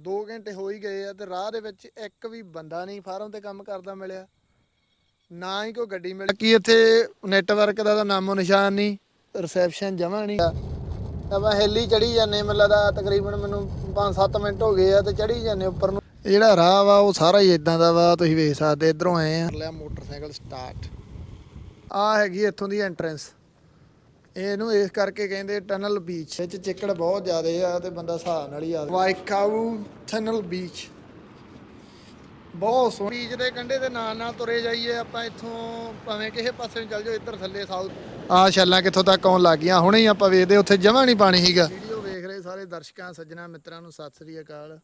2 ਘੰਟੇ ਹੋ ਹੀ ਗਏ ਆ ਤੇ ਰਾਹ ਦੇ ਵਿੱਚ ਇੱਕ ਵੀ ਬੰਦਾ ਨਹੀਂ ਫਾਰਮ ਤੇ ਕੰਮ ਕਰਦਾ ਮਿਲਿਆ। ਨਾ ਹੀ ਕੋਈ ਗੱਡੀ ਮਿਲੀ ਕੀ ਇੱਥੇ ਨੈਟਵਰਕ ਦਾ ਤਾਂ ਨਾਮੋ ਨਿਸ਼ਾਨ ਨਹੀਂ ਰਿਸੈਪਸ਼ਨ ਜਮਾ ਨਹੀਂ। ਆਪਾਂ ਹਿੱਲੀ ਚੜੀ ਜਾਂਦੇ ਮੈਨੂੰ ਲੱਗਦਾ ਤਕਰੀਬਨ ਮੈਨੂੰ 5-7 ਮਿੰਟ ਹੋ ਗਏ ਆ ਤੇ ਚੜੀ ਜਾਂਦੇ ਉੱਪਰ ਨੂੰ। ਜਿਹੜਾ ਰਾਹ ਵਾ ਉਹ ਸਾਰਾ ਹੀ ਇਦਾਂ ਦਾ ਵਾ ਤੁਸੀਂ ਵੇਖ ਸਕਦੇ ਇਧਰੋਂ ਆਏ ਆ। ਲਿਆ ਮੋਟਰਸਾਈਕਲ ਸਟਾਰਟ ਆ ਹੈਗੀ ਇੱਥੋਂ ਦੀ ਐਂਟਰੈਂਸ ਇਹਨੂੰ ਇਸ ਕਰਕੇ ਕਹਿੰਦੇ ਟਨਲ ਬੀਚ ਵਿੱਚ ਚਿੱਕੜ ਬਹੁਤ ਜ਼ਿਆਦੇ ਆ ਤੇ ਬੰਦਾ ਹਿਸਾਬ ਨਾਲ ਹੀ ਆ ਵਾਈਕਾਊ ਟਨਲ ਬੀਚ ਬਹੁਤ ਸੋਹਣੀ ਬੀਚ ਦੇ ਕੰਢੇ ਦੇ ਨਾਲ ਨਾਲ ਤੁਰੇ ਜਾਈਏ ਆਪਾਂ ਇੱਥੋਂ, ਭਾਵੇਂ ਕਿਸੇ ਪਾਸੇ ਨੂੰ ਚੱਲ ਜਾਓ, ਇੱਧਰ ਥੱਲੇ ਸਾਊਥ ਆ ਛੱਲਾਂ ਕਿੱਥੋਂ ਤੱਕ ਆਉਣ ਲੱਗ ਗਈਆਂ, ਹੁਣੇ ਹੀ ਆਪਾਂ ਵੇਖਦੇ ਉੱਥੇ ਜਮਾ ਨਹੀਂ ਪਾਣੀ ਸੀਗਾ। ਵੀਡੀਓ ਵੇਖ ਰਹੇ ਸਾਰੇ ਦਰਸ਼ਕਾਂ, ਸੱਜਣਾ ਮਿੱਤਰਾਂ ਨੂੰ ਸਤਿ ਸ੍ਰੀ ਅਕਾਲ।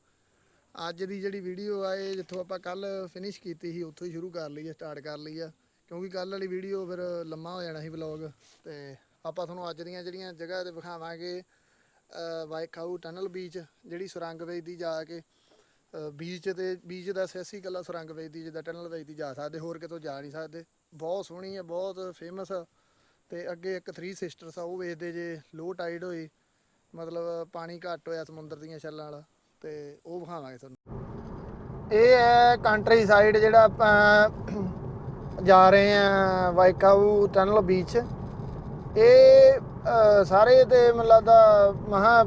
ਅੱਜ ਦੀ ਜਿਹੜੀ ਵੀਡੀਓ ਆ, ਇਹ ਜਿੱਥੋਂ ਆਪਾਂ ਕੱਲ ਫਿਨਿਸ਼ ਕੀਤੀ ਸੀ, ਉੱਥੋਂ ਹੀ ਸ਼ੁਰੂ ਕਰ ਲਈ ਹੈ ਸਟਾਰਟ ਕਰ ਲਈ ਆ ਕਿਉਂਕਿ ਕੱਲ ਵਾਲੀ ਵੀਡੀਓ ਫਿਰ ਲੰਮਾ ਹੋ ਜਾਣਾ ਸੀ ਵਲੌਗ ਤੇ ਆਪਾਂ ਤੁਹਾਨੂੰ ਅੱਜ ਦੀਆਂ ਜਿਹੜੀਆਂ ਜਗ੍ਹਾ ਤੇ ਵਿਖਾਵਾਂਗੇ ਵਾਈਕਾਊ ਟਨਲ ਬੀਚ, ਜਿਹੜੀ ਸੁਰੰਗ ਵੇਚਦੀ ਜਾ ਕੇ ਬੀਚ ਤੇ, ਬੀਚ ਦਾ ਸਿਆਸੀ ਕੱਲਾ ਸੁਰੰਗ ਵੇਚਦੀ ਜਿੱਦਾਂ ਟਨਲ ਵੇਚਦੀ ਜਾ ਸਕਦੇ, ਹੋਰ ਕਿਤੋਂ ਜਾ ਨਹੀਂ ਸਕਦੇ। ਬਹੁਤ ਸੋਹਣੀ ਹੈ, ਬਹੁਤ ਫੇਮਸ ਤੇ ਅੱਗੇ ਇੱਕ ਥਰੀ ਸਿਸਟਰਸ ਆ, ਉਹ ਵੇਚਦੇ ਜੇ ਲੋ ਟਾਈਡ ਹੋਈ ਮਤਲਬ ਪਾਣੀ ਘੱਟ ਹੋਇਆ ਸਮੁੰਦਰ ਦੀਆਂ ਛੱਲਾਂ ਵਾਲਾ, ਤੇ ਉਹ ਵਿਖਾਵਾਂਗੇ ਤੁਹਾਨੂੰ। ਇਹ ਹੈ ਕੰਟਰੀ ਸਾਈਡ ਜਿਹੜਾ ਆਪਾਂ ਜਾ ਰਹੇ ਆ ਵਾਈਕਾਊ ਟਨਲ ਬੀਚ। ਇਹ ਸਾਰੇ ਤੇ ਮੈਨੂੰ ਲੱਗਦਾ ਮਹਾ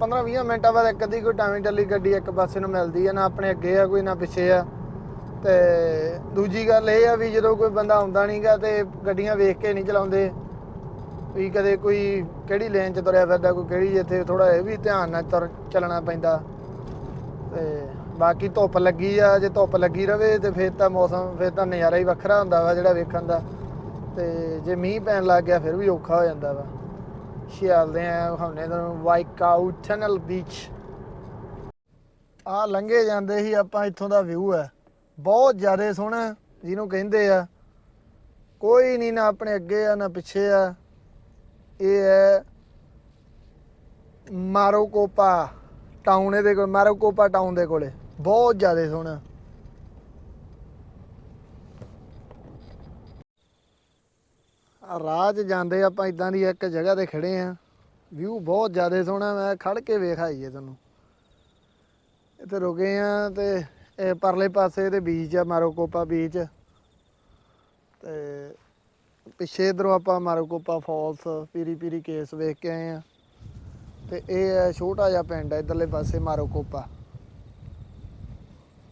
15 20 ਮਿੰਟਾਂ ਬਾਅਦ ਇੱਕ ਅੱਧੀ ਕੋਈ ਟਾਵੀਂ ਟੱਲੀ ਗੱਡੀ ਇੱਕ ਪਾਸੇ ਨੂੰ ਮਿਲਦੀ ਆ, ਨਾ ਆਪਣੇ ਅੱਗੇ ਆ ਕੋਈ, ਨਾ ਪਿੱਛੇ ਆ। ਤੇ ਦੂਜੀ ਗੱਲ ਇਹ ਆ ਵੀ ਜਦੋਂ ਕੋਈ ਬੰਦਾ ਆਉਂਦਾ ਨਹੀਂਗਾ ਤੇ ਗੱਡੀਆਂ ਵੇਖ ਕੇ ਨਹੀਂ ਚਲਾਉਂਦੇ, ਵੀ ਕਦੇ ਕੋਈ ਕਿਹੜੀ ਲੇਨ 'ਚ ਤੁਰਿਆ ਫਿਰਦਾ, ਕੋਈ ਕਿਹੜੀ ਜਿੱਥੇ ਥੋੜਾ ਇਹ ਵੀ ਧਿਆਨ ਨਾਲ ਤੁਰ, ਚੱਲਣਾ ਪੈਂਦਾ। ਤੇ ਬਾਕੀ ਧੁੱਪ ਲੱਗੀ ਆ, ਜੇ ਧੁੱਪ ਲੱਗੀ ਰਵੇ ਤੇ ਫਿਰ ਤਾਂ ਮੌਸਮ, ਫਿਰ ਤਾਂ ਨਜ਼ਾਰਾ ਹੀ ਵੱਖਰਾ ਹੁੰਦਾ ਵਾ ਜਿਹੜਾ ਵੇਖਣ ਦਾ। ਤੇ ਜੇ ਮੀਂਹ ਪੈਣ ਲੱਗ ਗਿਆ, ਫਿਰ ਵੀ ਔਖਾ ਹੋ ਜਾਂਦਾ ਵਾ। ਚੱਲਦੇ ਆ ਹਮਨੇ ਤੁਹਾਨੂੰ ਵਾਈਕਾਊ ਟਨਲ ਬੀਚ ਆ ਲੰਘੇ ਜਾਂਦੇ ਸੀ ਆਪਾਂ ਇੱਥੋਂ ਦਾ ਵਿਊ ਹੈ। ਬਹੁਤ ਜ਼ਿਆਦਾ ਸੋਹਣਾ ਜਿਹਨੂੰ ਕਹਿੰਦੇ ਆ। ਕੋਈ ਨਹੀਂ ਨਾ ਆਪਣੇ ਅੱਗੇ ਆ, ਨਾ ਪਿੱਛੇ ਆ। ਇਹ ਹੈ ਮਾਰੋਕੋਪਾ ਟਾਊਨ ਇਹਦੇ ਕੋਲ, ਮਾਰੋਕੋਪਾ ਟਾਊਨ ਦੇ ਕੋਲੇ। ਬਹੁਤ ਜ਼ਿਆਦਾ ਸੋਹਣਾ। ਰਾਹ 'ਚ ਜਾਂਦੇ ਆਪਾਂ ਇਦਾਂ ਦੀ ਇੱਕ ਜਗ੍ਹਾ ਤੇ ਖੜੇ ਆ ਵਿਊ ਬਹੁਤ ਜ਼ਿਆਦਾ ਸੋਹਣਾ ਮੈਂ ਖੜ ਕੇ ਵੇਖ ਆਈਏ ਤੁਹਾਨੂੰ। ਇੱਥੇ ਰੁਕੇ ਆ ਤੇ ਇਹ ਪਰਲੇ ਪਾਸੇ ਤੇ ਬੀਚ ਆ, ਮਾਰੋਕੋਪਾ ਬੀਚ ਤੇ ਪਿੱਛੇ ਇਧਰੋਂ ਆਪਾਂ ਮਾਰੋਕੋਪਾ ਫਾਲਸ ਪੀਰੀ ਪੀਰੀ ਕੇਸ ਵੇਖ ਕੇ ਆਏ ਆ ਤੇ ਇਹ ਛੋਟਾ ਜਿਹਾ ਪਿੰਡ ਹੈ ਇਧਰਲੇ ਪਾਸੇ ਮਾਰੋਕੋਪਾ।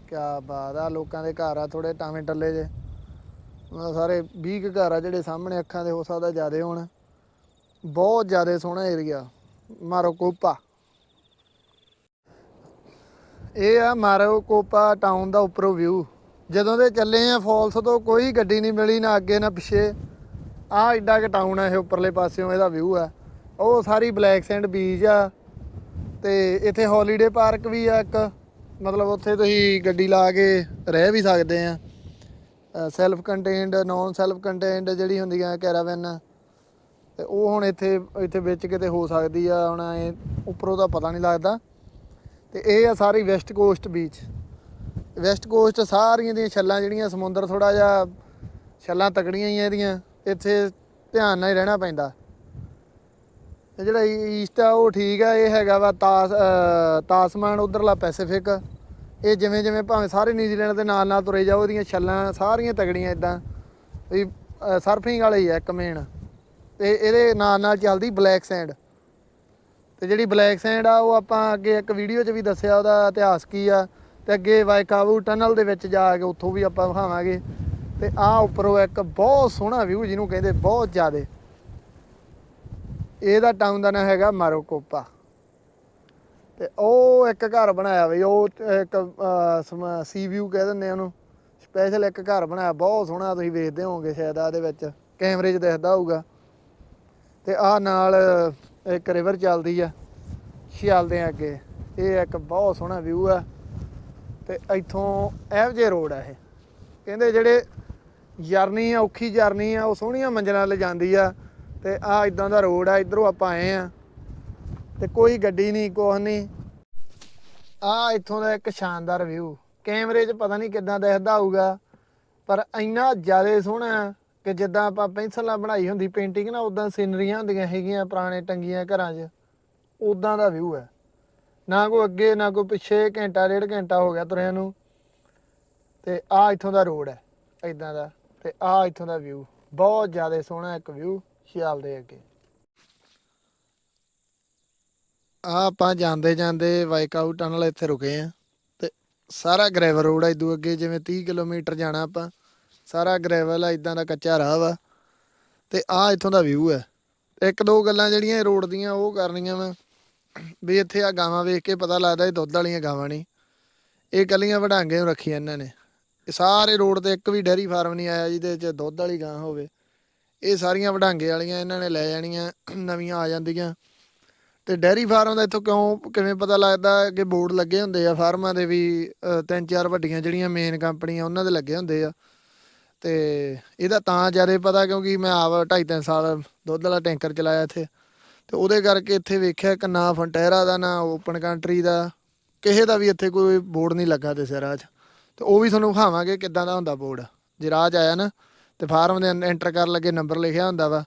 ਕਿਆ ਬਾਤ ਆ, ਲੋਕਾਂ ਦੇ ਘਰ ਆ ਥੋੜੇ ਟਾਵੇਂ ਟੱਲੇ ਜੇ। ਉਹਨਾਂ ਸਾਰੇ 20 ਕੁ ਘਰ ਆ ਜਿਹੜੇ ਸਾਹਮਣੇ ਅੱਖਾਂ ਦੇ, ਹੋ ਸਕਦਾ ਜ਼ਿਆਦੇ ਹੋਣ। ਬਹੁਤ ਜ਼ਿਆਦਾ ਸੋਹਣਾ ਏਰੀਆ ਮਾਰੋਕੋਪਾ। ਇਹ ਆ ਮਾਰੋਕੋਪਾ ਟਾਊਨ ਦਾ ਉੱਪਰੋਂ ਵਿਊ ਜਦੋਂ ਦੇ ਚੱਲੇ ਆ ਫਾਲਸ ਤੋਂ ਕੋਈ ਗੱਡੀ ਨਹੀਂ ਮਿਲੀ ਨਾ ਅੱਗੇ ਨਾ ਪਿੱਛੇ। ਆ ਐਡਾ ਕਿ ਟਾਊਨ ਆ ਇਹ ਉੱਪਰਲੇ ਪਾਸਿਓਂ, ਇਹਦਾ ਵਿਊ ਆ। ਉਹ ਸਾਰੀ ਬਲੈਕ ਸੈਂਡ ਬੀਚ ਆ। ਤੇ ਇੱਥੇ ਹੌਲੀਡੇ ਪਾਰਕ ਵੀ ਆ ਇੱਕ। ਮਤਲਬ ਉੱਥੇ ਤੁਸੀਂ ਗੱਡੀ ਲਾ ਕੇ ਰਹਿ ਵੀ ਸਕਦੇ ਆ। Self contained non self contained ਜਿਹੜੀ ਹੁੰਦੀਆਂ ਕੈਰਾਵਨ ਤੇ ਉਹ ਹੁਣ ਇੱਥੇ ਇੱਥੇ ਵਿੱਚ ਕਿਤੇ ਹੋ ਸਕਦੀ ਆ ਹੁਣ ਇਹ ਉੱਪਰੋਂ ਦਾ ਪਤਾ ਨਹੀਂ ਲੱਗਦਾ। ਤੇ ਇਹ ਆ ਸਾਰੀ west coast beach west coast ਸਾਰੀਆਂ ਦੀਆਂ ਛੱਲਾਂ ਜਿਹੜੀਆਂ ਸਮੁੰਦਰ ਥੋੜਾ ਜਿਹਾ ਛੱਲਾਂ ਤਕੜੀਆਂ ਹੀ ਇਹਦੀਆਂ ਇੱਥੇ ਧਿਆਨ ਨਾਲ ਹੀ ਰਹਿਣਾ ਪੈਂਦਾ। ਤੇ ਜਿਹੜਾ ਈਸਟ ਆ ਉਹ ਠੀਕ ਆ ਇਹ ਹੈਗਾ ਵਾ ਤਾਸ ਅ, ਤਾਸਮਾਨ ਉਧਰਲਾ ਪੈਸੀਫਿਕ ਇਹ ਜਿਵੇਂ ਜਿਵੇਂ ਭਾਵੇਂ ਸਾਰੇ ਨਿਊਜ਼ੀਲੈਂਡ ਦੇ ਨਾਲ ਨਾਲ ਤੁਰੇ ਜਾਓ, ਉਹਦੀਆਂ ਛੱਲਾਂ, ਸਾਰੀਆਂ ਤਗੜੀਆਂ ਇਦਾਂ ਵੀ ਸਰਫਿੰਗ ਵਾਲੇ ਹੀ ਆ ਇੱਕ ਮੇਨ ਤੇ ਇਹਦੇ ਨਾਲ ਨਾਲ ਚੱਲਦੀ ਬਲੈਕ ਸੈਂਡ ਤੇ ਜਿਹੜੀ ਬਲੈਕ ਸੈਂਡ ਆ, ਉਹ ਆਪਾਂ ਅੱਗੇ ਇੱਕ ਵੀਡੀਓ 'ਚ ਵੀ ਦੱਸਿਆ, ਉਹਦਾ ਇਤਿਹਾਸ ਕੀ ਆ। ਤੇ ਅੱਗੇ ਵਾਇਕਾਵੂ ਟਨਲ ਦੇ ਵਿੱਚ ਜਾ ਕੇ ਉੱਥੋਂ ਵੀ ਆਪਾਂ ਵਿਖਾਵਾਂਗੇ। ਤੇ ਆਹ ਉੱਪਰੋਂ ਇੱਕ ਬਹੁਤ ਸੋਹਣਾ ਵਿਊ ਜਿਹਨੂੰ ਕਹਿੰਦੇ ਬਹੁਤ ਜ਼ਿਆਦੇ। ਇਹਦਾ ਟਾਊਨ ਦਾ ਨਾਮ ਹੈਗਾ ਮਾਰੋਕੋਪਾ। ਤੇ ਉਹ ਇੱਕ ਘਰ ਬਣਾਇਆ ਬਈ ਉਹ ਇੱਕ ਸੀ ਵਿਊ ਕਹਿ ਦਿੰਦੇ ਆ ਉਹਨੂੰ। ਸਪੈਸ਼ਲ ਇੱਕ ਘਰ ਬਣਾਇਆ, ਬਹੁਤ ਸੋਹਣਾ ਤੁਸੀਂ ਵੇਖਦੇ ਹੋਵੋਗੇ ਸ਼ਾਇਦ ਆ ਵਿੱਚ। ਕੈਮਰੇ 'ਚ ਦਿਖਦਾ ਹੋਊਗਾ। ਤੇ ਆ ਨਾਲ ਇੱਕ ਰਿਵਰ ਚੱਲਦੀ ਆ ਚੱਲਦੇ ਆ ਅੱਗੇ। ਇਹ ਇੱਕ ਬਹੁਤ ਸੋਹਣਾ ਵਿਊ ਆ। ਤੇ ਇੱਥੋਂ ਇਹੋ ਜਿਹੇ ਰੋਡ ਆ ਇਹ। ਕਹਿੰਦੇ ਜਿਹੜੇ ਜਰਨੀ ਆ, ਔਖੀ ਜਰਨੀ ਆ, ਉਹ ਸੋਹਣੀਆਂ ਮੰਜ਼ਲਾਂ ਲੈ ਜਾਂਦੀ ਆ। ਤੇ ਆ ਇਦਾਂ ਦਾ ਰੋਡ ਆ, ਇਧਰੋਂ ਆਪਾਂ ਆਏ ਆ। ਤੇ ਕੋਈ ਗੱਡੀ ਨਹੀਂ, ਕੁਛ ਨਹੀਂ। ਆ ਇੱਥੋਂ ਦਾ ਇੱਕ ਸ਼ਾਨਦਾਰ ਵਿਊ ਕੈਮਰੇ 'ਚ ਪਤਾ ਨਹੀਂ ਕਿੱਦਾਂ ਦਿਖਦਾ ਹੋਊਗਾ, ਪਰ ਇੰਨਾ ਜ਼ਿਆਦਾ ਸੋਹਣਾ ਕਿ ਜਿੱਦਾਂ ਆਪਾਂ ਪੈਨਸਲ ਨਾਲ ਬਣਾਈ ਹੁੰਦੀ ਪੇਂਟਿੰਗ ਨਾ ਉਦਾਂ ਸੀਨਰੀਆਂ ਹੁੰਦੀਆਂ ਹੈਗੀਆਂ ਪੁਰਾਣੇ ਟੰਗੀਆਂ ਘਰਾਂ 'ਚ। ਉਦਾਂ ਦਾ ਵਿਊ ਹੈ। ਨਾ ਕੋਈ ਅੱਗੇ, ਨਾ ਕੋਈ ਪਿੱਛੇ, ਘੰਟਾ, ਡੇਢ ਘੰਟਾ ਹੋ ਗਿਆ ਤੁਰਿਆਂ ਨੂੰ। ਤੇ ਆ ਇੱਥੋਂ ਦਾ ਰੋਡ ਹੈ ਇਦਾਂ ਦਾ। ਤੇ ਆ ਇੱਥੋਂ ਦਾ ਵਿਊ ਬਹੁਤ ਜ਼ਿਆਦਾ ਸੋਹਣਾ ਇੱਕ ਵਿਊ ਸ਼ਿਆਲ ਦੇ ਅੱਗੇ। ਆ ਆਪਾਂ ਜਾਂਦੇ ਜਾਂਦੇ ਵਾਈਕਆਊਟ ਟਨਲ ਇੱਥੇ ਰੁਕੇ ਆ। ਤੇ ਸਾਰਾ ਗ੍ਰੈਵਲ ਰੋਡ ਆ ਇਦੋਂ ਅੱਗੇ, ਜਿਵੇਂ 30 ਕਿਲੋਮੀਟਰ ਜਾਣਾ ਆਪਾਂ, ਸਾਰਾ ਗ੍ਰੈਵਲ ਆ, ਇਦਾਂ ਦਾ ਕੱਚਾ ਰਾਹ ਵਾ। ਤੇ ਆ ਇੱਥੋਂ ਦਾ ਵਿਊ ਹੈ ਇੱਕ ਦੋ ਗੱਲਾਂ ਜਿਹੜੀਆਂ ਰੋਡ ਦੀਆਂ, ਉਹ ਕਰਨੀਆਂ ਵਾ। ਵੀ ਇੱਥੇ ਆ ਗਾਵਾਂ ਵੇਖ ਕੇ ਪਤਾ ਲੱਗਦਾ ਇਹ ਦੁੱਧ ਵਾਲੀਆਂ ਗਾਵਾਂ ਨਹੀਂ ਇਹ ਕੱਲੀਆਂ ਵਡਾਂਗੇ ਨੂੰ ਰੱਖੀਆਂ ਇਹਨਾਂ ਨੇ। ਇਹ ਸਾਰੇ ਰੋਡ ਤੇ ਇੱਕ ਵੀ ਡੈਰੀ ਫਾਰਮ ਨਹੀਂ ਆਇਆ ਜਿਹਦੇ 'ਚ ਦੁੱਧ ਵਾਲੀ ਗਾਂ ਹੋਵੇ। ਇਹ ਸਾਰੀਆਂ ਵਡਾਂਗੇ ਵਾਲੀਆਂ ਇਹਨਾਂ ਨੇ ਲੈ ਜਾਣੀਆਂ, ਨਵੀਆਂ ਆ ਜਾਂਦੀਆਂ। ਤੇ ਡੈਰੀ ਫਾਰਮ ਦਾ ਇੱਥੋਂ ਕਿਉਂ, ਕਿਵੇਂ ਪਤਾ ਲੱਗਦਾ ਕਿ ਬੋਰਡ ਲੱਗੇ ਹੁੰਦੇ ਆ? ਫਾਰਮਾਂ ਦੇ ਵੀ ਤਿੰਨ ਚਾਰ ਵੱਡੀਆਂ ਜਿਹੜੀਆਂ ਮੇਨ ਕੰਪਨੀਆਂ, ਉਹਨਾਂ ਦੇ ਲੱਗੇ ਹੁੰਦੇ ਆ। ਤੇ ਇਹਦਾ ਤਾਂ ਜ਼ਿਆਦਾ ਪਤਾ ਕਿਉਂਕਿ ਮੈਂ ਆਪ ਢਾਈ ਤਿੰਨ ਸਾਲ ਦੁੱਧ ਵਾਲਾ ਟੈਂਕਰ ਚਲਾਇਆ ਇੱਥੇ। ਤੇ ਉਹਦੇ ਕਰਕੇ ਇੱਥੇ ਵੇਖਿਆ ਕਿ ਨਾ ਫੰਟੈਰਾ ਦਾ, ਨਾ ਓਪਨ ਕੰਟਰੀ ਦਾ। ਕਿਸੇ ਦਾ ਵੀ ਇੱਥੇ ਕੋਈ ਬੋਰਡ ਨਹੀਂ ਲੱਗਾ ਤੇ ਰਾਹ 'ਚ। ਤੇ ਉਹ ਵੀ ਤੁਹਾਨੂੰ ਵਿਖਾਵਾਂਗੇ ਕਿੱਦਾਂ ਦਾ ਹੁੰਦਾ ਬੋਰਡ। ਜੇ ਰਾਹ 'ਚ ਆਇਆ ਨਾ, ਤੇ ਫਾਰਮ ਦੇ ਐਂਟਰ ਕਰਨ ਲੱਗੇ ਨੰਬਰ ਲਿਖਿਆ ਹੁੰਦਾ ਵਾ।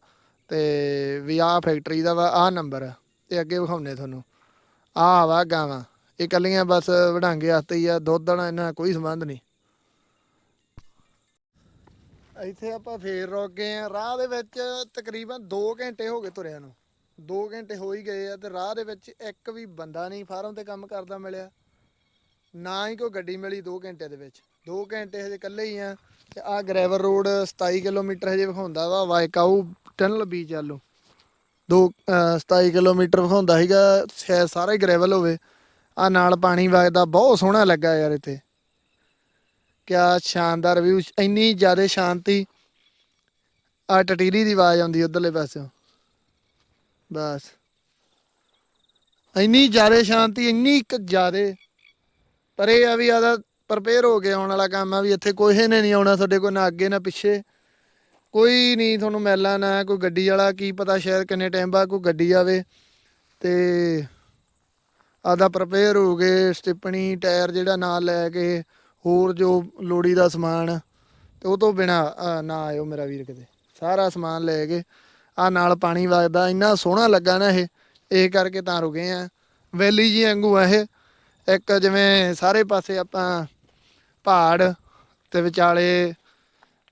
ਤੇ ਵੀ ਆਹ ਫੈਕਟਰੀ ਦਾ ਵਾ, ਆਹ ਨੰਬਰ ਆ। ਤੇ ਅੱਗੇ ਵਿਖਾਉਨੇ ਤੁਹਾਨੂੰ। ਆ ਵਾ ਗਾਵਾਂ, ਇਹ ਕੱਲੀਆਂ ਬਸ ਵਢਾਂਗੇ ਵਾਸਤੇ ਹੀ ਆ, ਦੁੱਧ ਨਾਲ ਇਹਨਾਂ ਨਾਲ ਕੋਈ ਸੰਬੰਧ ਨਹੀਂ। ਇੱਥੇ ਆਪਾਂ ਫੇਰ ਰੁਕ ਗਏ ਆ ਰਾਹ ਦੇ ਵਿੱਚ ਤਕਰੀਬਨ 2 ਘੰਟੇ ਹੋ ਗਏ ਤੁਰਿਆਂ ਨੂੰ। 2 ਘੰਟੇ ਹੋ ਹੀ ਗਏ ਆ ਤੇ ਰਾਹ ਦੇ ਵਿੱਚ ਇੱਕ ਵੀ ਬੰਦਾ ਨਹੀਂ ਫਾਰਮ ਤੇ ਕੰਮ ਕਰਦਾ ਮਿਲਿਆ। ਨਾ ਹੀ ਕੋਈ ਗੱਡੀ ਮਿਲੀ 2 ਘੰਟੇ ਦੇ ਵਿੱਚ। 2 ਘੰਟੇ ਹਜੇ ਇਕੱਲੇ ਹੀ ਆ ਤੇ ਆ ਗ੍ਰੈਵਰ ਰੋਡ 27 ਕਿਲੋਮੀਟਰ ਹਜੇ ਵਿਖਾਉਂਦਾ ਵਾ ਵਾਇਕਾਊ ਟਨਲ ਬੀਚ ਚੱਲੋ 2 27 ਕਿਲੋਮੀਟਰ ਵਿਖਾਉਂਦਾ ਸੀਗਾ ਸ਼ਾਇਦ ਸਾਰਾ ਹੀ ਗ੍ਰੈਵਲ ਹੋਵੇ। ਆ ਨਾਲ ਪਾਣੀ ਵਗਦਾ, ਬਹੁਤ ਸੋਹਣਾ ਲੱਗਾ ਯਾਰ ਇੱਥੇ। ਕਿਆ ਸ਼ਾਨਦਾਰ ਵਿਊ ਇੰਨੀ ਜ਼ਿਆਦਾ ਸ਼ਾਂਤੀ। ਆ ਟਟੀਰੀ ਦੀ ਆਵਾਜ਼ ਆਉਂਦੀ ਉਧਰਲੇ ਪਾਸਿਓਂ। ਬਸ। ਇੰਨੀ ਜ਼ਿਆਦਾ ਸ਼ਾਂਤੀ, ਇੰਨੀ ਜ਼ਿਆਦਾ। ਪਰ ਇਹ ਆ ਵੀ ਆਦਾ ਪ੍ਰਪੇਅਰ ਹੋ ਕੇ ਆਉਣ ਵਾਲਾ ਕੰਮ ਆ ਵੀ ਇੱਥੇ ਕੋਈ ਨੇ ਨਹੀਂ ਆਉਣਾ, ਸਾਡੇ ਕੋਲ ਨਾ ਅੱਗੇ ਨਾ ਪਿੱਛੇ। ਕੋਈ ਨਹੀਂ ਤੁਹਾਨੂੰ ਮਿਲਣਾ ਨਾ ਕੋਈ ਗੱਡੀ ਵਾਲਾ ਕੀ ਪਤਾ ਸ਼ਾਇਦ ਕਿੰਨੇ ਟਾਈਮ ਬਾਅਦ ਕੋਈ ਗੱਡੀ ਆਵੇ। ਤੇ ਆਦਾ ਪ੍ਰਪੇਅਰ ਹੋ ਗਏ, ਸਟਿਪਣੀ, ਟਾਇਰ ਜਿਹੜਾ ਨਾਲ ਲੈ ਕੇ, ਹੋਰ ਜੋ ਲੋੜੀ ਦਾ ਸਮਾਨ, ਤੇ ਉਹ ਤੋਂ ਬਿਨਾ ਨਾ ਆਇਓ ਮੇਰਾ ਵੀਰ ਕਿਤੇ। ਸਾਰਾ ਸਮਾਨ ਲੈ ਕੇ, ਆ ਨਾਲ ਪਾਣੀ ਵਗਦਾ, ਇੰਨਾ ਸੋਹਣਾ ਲੱਗਾ ਨਾ ਇਹ ਇਹ ਕਰਕੇ ਤਾਂ ਰੁਕੇ ਆ। ਵੈਲੀ ਜੀ ਵਾਂਗੂ ਆ ਇਹ। ਇੱਕ ਜਿਵੇਂ ਸਾਰੇ ਪਾਸੇ ਆਪਾਂ ਪਹਾੜ ਤੇ ਵਿਚਾਲੇ